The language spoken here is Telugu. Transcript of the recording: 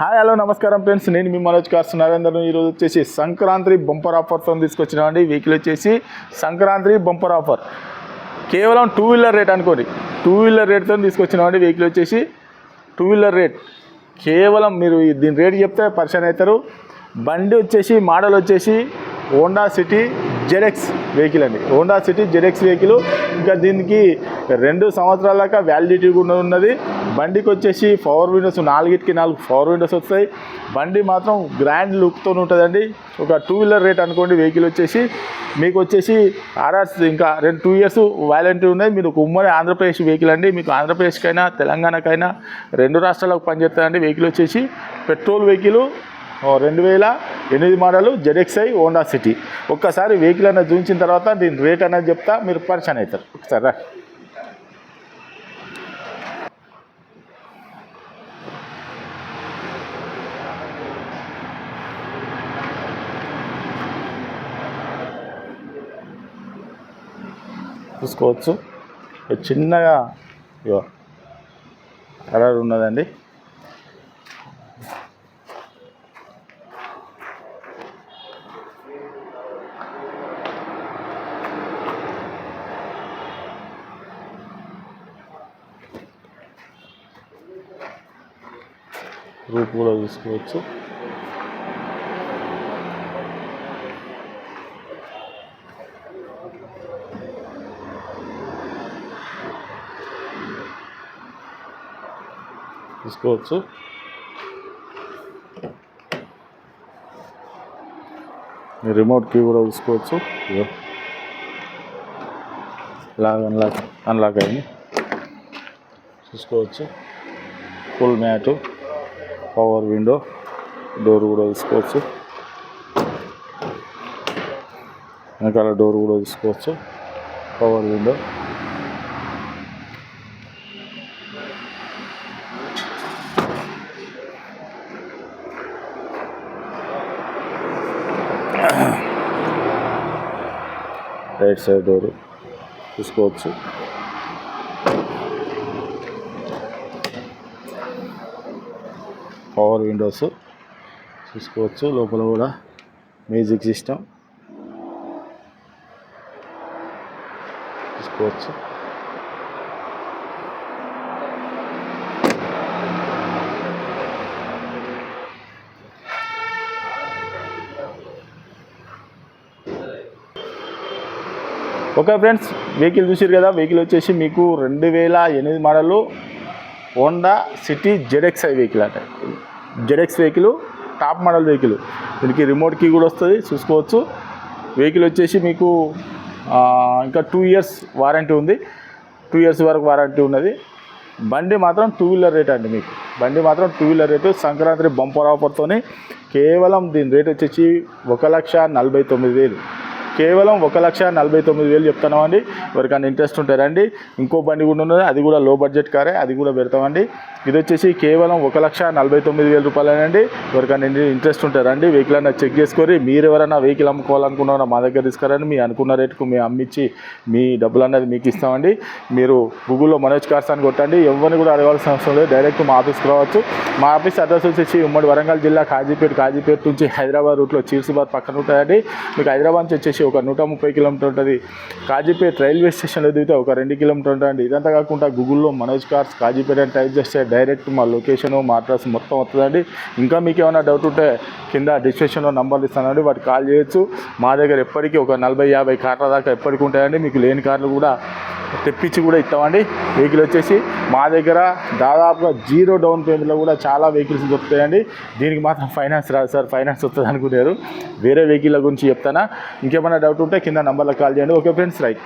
హాయ్ హలో నమస్కారం ఫ్రెండ్స్. నేను మీ మనోజ్ కార్స్ నరేందర్ ఈరోజు వచ్చేసి సంక్రాంతి బంపర్ ఆఫర్తో తీసుకొచ్చినామండి వెహికల్ వచ్చేసి సంక్రాంతి బంపర్ ఆఫర్. కేవలం టూ వీలర్ రేట్ అనుకోండి టూ వీలర్ రేట్తో తీసుకొచ్చినామండి వెహికల్ వచ్చేసి టూ వీలర్ రేట్ కేవలం మీరు దీని రేట్ చెప్తే పరిచయం అవుతారు. బండి వచ్చేసి మోడల్ వచ్చేసి హోండా సిటీ జెడెక్స్ వెహికల్ అండి. Honda City ZX vehicle. ఇంకా దీనికి రెండు సంవత్సరాల దాకా వ్యాలిడిటీ కూడా ఉన్నది. బండికి వచ్చేసి పవర్ విండోస్ నాలుగిటికి నాలుగు పవర్ విండోస్ వస్తాయి. బండి మాత్రం గ్రాండ్ లుక్తో ఉంటుందండి. ఒక టూ వీలర్ రేట్ అనుకోండి వెహికల్ వచ్చేసి. మీకు వచ్చేసి ఆర్ఆర్స్ ఇంకా రెండు టూ ఇయర్స్ వ్యాలంటీ ఉన్నాయి. మీరు ఉమ్మడి ఆంధ్రప్రదేశ్ వెహికల్ అండి. మీకు ఆంధ్రప్రదేశ్కైనా తెలంగాణకైనా రెండు రాష్ట్రాలకు పనిచేస్తుందండి. వెహికల్ వచ్చేసి. పెట్రోల్ వెహికల్ రెండు వేల ఎనిమిది మోడలు జెడెక్స్ఐ హోండా సిటీ ఒక్కసారి వెహికల్ అనేది చూపించిన తర్వాత దీని రేట్ అనేది చెప్తా మీరు పరిచయం అవుతారు. ఒకసారి రా. చూసుకోవచ్చు. చిన్నగా కలర్ ఉన్నదండి. రూపు కూడా చూసుకోవచ్చు. తీసుకోవచ్చు రిమోట్ కీ కూడా చూసుకోవచ్చు. లాగ్ అన్లాక్ అన్లాక్ అయింది. చూసుకోవచ్చు. Full mat. Power window door కూడా తీసుకోవచ్చు. వెనకాల డోర్ కూడా తీసుకోవచ్చు power window right side door చూసుకోవచ్చు పవర్ విండోస్ చూసుకోవచ్చు. లోపల కూడా మ్యూజిక్ సిస్టమ్ చూసుకోవచ్చు. ఓకే ఫ్రెండ్స్ వెహికల్ చూసారు కదా. వెహికల్ వచ్చేసి మీకు రెండు వేల ఎనిమిది model Honda City ZXI I vehicle అంటే. ZX vehicle top model vehicle. దీనికి రిమోట్ కీ కూడా వస్తుంది చూసుకోవచ్చు. వెహికల్ వచ్చేసి మీకు ఇంకా టూ ఇయర్స్ వారంటీ ఉంది. టూ ఇయర్స్ వరకు వారంటీ ఉన్నది. బండి మాత్రం టూ వీలర్ రేట్ అండి మీకు. బండి మాత్రం two wheeler rate. Sankranti bumper ఆఫర్తోని కేవలం దీని రేట్ వచ్చేసి ఒక లక్ష నలభై తొమ్మిది వేలు. కేవలం ఒక లక్ష నలభై తొమ్మిది వేలు చెప్తున్నామండి. ఎవరికైనా ఇంట్రెస్ట్ ఉంటారండి ఇంకో బండి కూడా ఉన్నది. అది కూడా లో బడ్జెట్ కారే అది కూడా పెడతామండి. ఇది వచ్చేసి కేవలం ఒక లక్ష నలభై తొమ్మిది వేల రూపాయలేనండి. ఎవరికైనా ఇంట్రెస్ట్ ఉంటారండి వెహికల్ అన్న చెక్ చేసుకొని మీరు ఎవరైనా వెహికల్ అమ్ముకోవాలనుకున్నారో మా దగ్గర తీసుకురండి. మీ అనుకున్న రేటుకు మేము అమ్మించి మీ డబ్బులు అన్నది మీకు ఇస్తామండి. మీరు గూగుల్లో మనోజ్ కార్స్ అని కొట్టండి. ఎవరిని కూడా అడగాల్సిన అవసరం లేదు. డైరెక్ట్ మా ఆఫీస్కి రావచ్చు. మా ఆఫీస్ అడ్రస్ వచ్చేసి ఉమ్మడి వరంగల్ జిల్లా కాజీపేట కాజీపేట నుంచి హైదరాబాద్ రూట్లో చీర్సిబాద్ పక్కన ఉంటుందండి మీకు హైదరాబాద్ నుంచి వచ్చేసి ఒక నూట ముప్పై కిలోమీటర్ ఉంటుంది. కాజీపేట రైల్వే స్టేషన్లో దిగితే ఒక రెండు కిలోమీటర్ ఉంటుంది ఇదంతా కాకుండా గూగుల్లో మనోజ్ కార్స్ కాజీపేట అని టైప్ చేస్తే డైరెక్ట్ మా లొకేషన్ మా అడ్రస్ మొత్తం వస్తుందండి. ఇంకా మీకు ఏమైనా డౌట్ ఉంటే కింద డిస్క్రిప్షన్లో నంబర్లు ఇస్తానండి. వాటికి కాల్ చేయొచ్చు. మా దగ్గర ఎప్పటికీ ఒక నలభై యాభై కార్ల దాకా ఎప్పటికీ ఉంటాయండి. మీకు లేని కార్లు కూడా తెప్పించి కూడా ఇస్తామండి. వెహికల్ వచ్చేసి మా దగ్గర దాదాపుగా జీరో డౌన్ పేమెంట్లో కూడా చాలా వెహికల్స్ దొరుకుతాయండి. దీనికి మాత్రం ఫైనాన్స్ రాదు సార్ ఫైనాన్స్ వస్తుంది అనుకున్నారు. వేరే వెహికల్ గురించి చెప్తానా? ఇంకేమైనా డౌట్ ఉంటే కింద నంబర్లకు కాల్ చేయండి. Okay friends right